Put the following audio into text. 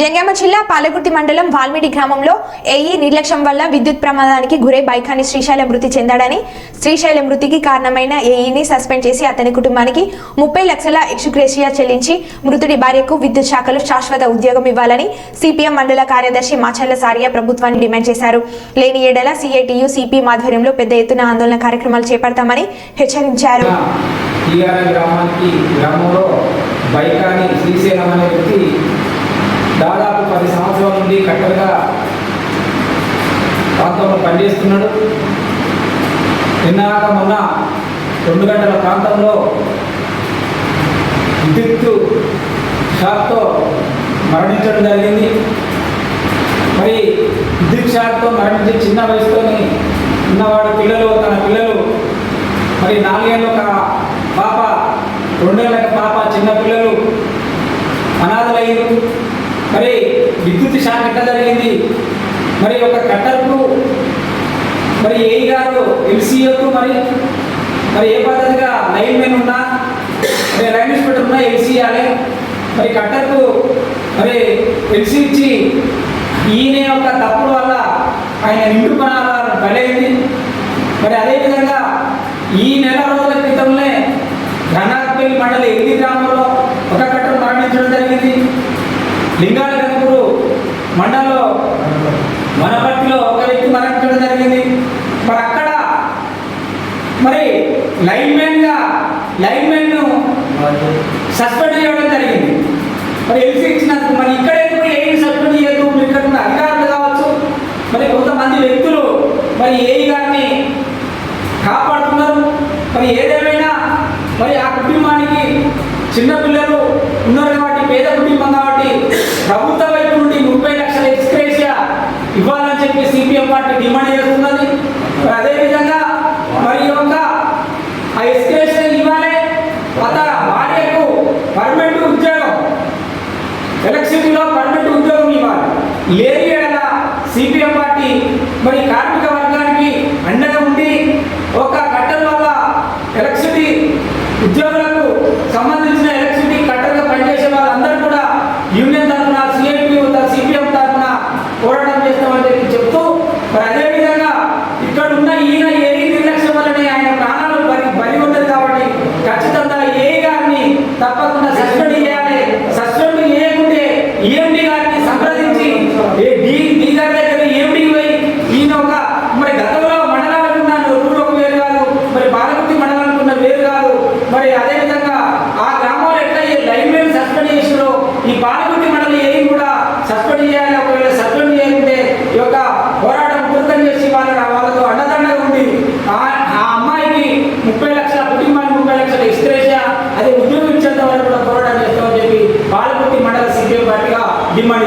జంగామ జిల్లా పాలకుర్తి మండలం వాల్మీడి గ్రామంలో ఏఈ నిర్లక్ష్యం వల్ల విద్యుత్ ప్రమాదానికి గురై బైకాని శ్రీశైలం మృతి చెందాడని శ్రీశైలం మృతికి కారణమైన ఏఈని సస్పెండ్ చేసి అతని కుటుంబానికి ముప్పై లక్షల ఎక్స్గ్రేషియా చెల్లించి మృతుడి భార్యకు విద్యుత్ శాఖలో శాశ్వత ఉద్యోగం ఇవ్వాలని సిపిఎం మండల కార్యదర్శి మాచర్ల సారియా ప్రభుత్వాన్ని డిమాండ్ చేశారు. లేని ఏడల సిఐటియు సిపి ఆధ్వర్యంలో పెద్ద ఎత్తున ఆందోళన కార్యక్రమాలు చేపడతామని హెచ్చరించారు. గ్రామానికి గ్రామంలో బైకాని శ్రీశైలం అనే వ్యక్తి దాదాపు పది సంవత్సరాల నుండి కట్టగా ప్రాంతంలో పనిచేస్తున్నాడు. నిన్నాక మొన్న రెండు గంటల ప్రాంతంలో విద్యుత్ షాక్తో మరణించడం జరిగింది. మరి విద్యుత్ షాక్తో మరణించి చిన్న వయసులోని ఉన్నవాడు పిల్లలు తన పిల్లలు మరి నాలుగేళ్ళ ఒక పాప రెండేళ్ళ పాప చిన్న పిల్లలు అనాథలయ్యారు. మరి విద్యుత్ షాక్ ఎట్లా జరిగింది? మరి ఒక కట్టర్కు మరి ఏ గారు ఎల్సీఓకు మరి మరి ఏ పద్ధతిగా లైన్ మెన్ ఉన్నా మరి లైన్ ఇన్స్పెక్టర్ ఉన్నా ఎల్సీ మరి కట్టర్కు మరి ఎల్సీ ఇచ్చి ఈయన యొక్క తప్పుడు వల్ల ఆయన నిండుపణాల పడేది బలైంది. మరి అదేవిధంగా ఈ నెల రోజుల క్రితంలో ఘనాపల్లి మండలి ఎల్లి గ్రామంలో ఒక కట్టర్ మరణించడం జరిగింది. లింగాల వనపర్తిలో ఒక వ్యక్తి మరణించడం జరిగింది. మరి అక్కడ మరి లైన్మెన్గా లైన్మెన్ను సస్పెండ్ చేయడం జరిగింది. మరి ఎల్సీ ఇచ్చినందుకు మరి ఇక్కడ ఎందుకు ఏం సస్పెండ్ చేయదు ఇక్కడ ఉన్న అధికారులు కావచ్చు మరి కొంతమంది వ్యక్తులు మరి ఏ గారిని కాపాడుతున్నారు. మరి ఏదేమైనా మరి ఆ కుటుంబానికి చిన్న పిల్లలు ఉన్నారు కాబట్టి పేద కుటుంబం కాబట్టి ప్రభుత్వ వైపు నుండి ముప్పై లక్షల ఎక్స్క్రేషియా ఇవ్వాలని చెప్పి సిపిఎం పార్టీ డిమాండ్ చేస్తున్నది. అదేవిధంగా మరి యొక్క ఆ ఎక్స్క్రేషియా ఇవ్వాలి. అత భార్యకు పర్మనెంట్ ఉద్యోగం. ఎలక్షన్లో పర్మనెంట్ ఉద్యోగం ఇవ్వాలి. లేదు తప్పకుండా సస్పెండ్ చేయాలి. సస్పెండ్ చేయకుంటే ఏఎండి గారిని సంప్రదించి ఏ దగ్గర ఏఎండి పోయి ఈయన ఒక మరి గతంలో మండలాలకు ఉన్న నొరుగులోకి వేరు కాదు మరి బాలకృతి మండలానికి ఉన్న వేరు కాదు. మరి అదేవిధంగా ఆ గ్రామంలో ఎట్లయ్యే లైన్ లైన్మెన్ సస్పెండ్ చేసిరో ఈ బాలకృతి మండలి ఏం కూడా సస్పెండ్ చేయాలి. ఒకవేళ సస్పెండ్ చేయకుంటే ఈ యొక్క పోరాటం పూర్తం చేసి వాళ్ళ వాళ్ళతో అండదండగా ఉంది ఆ అమ్మాయికి ముప్పై లక్షలు ನಿರ್ಮಾಣ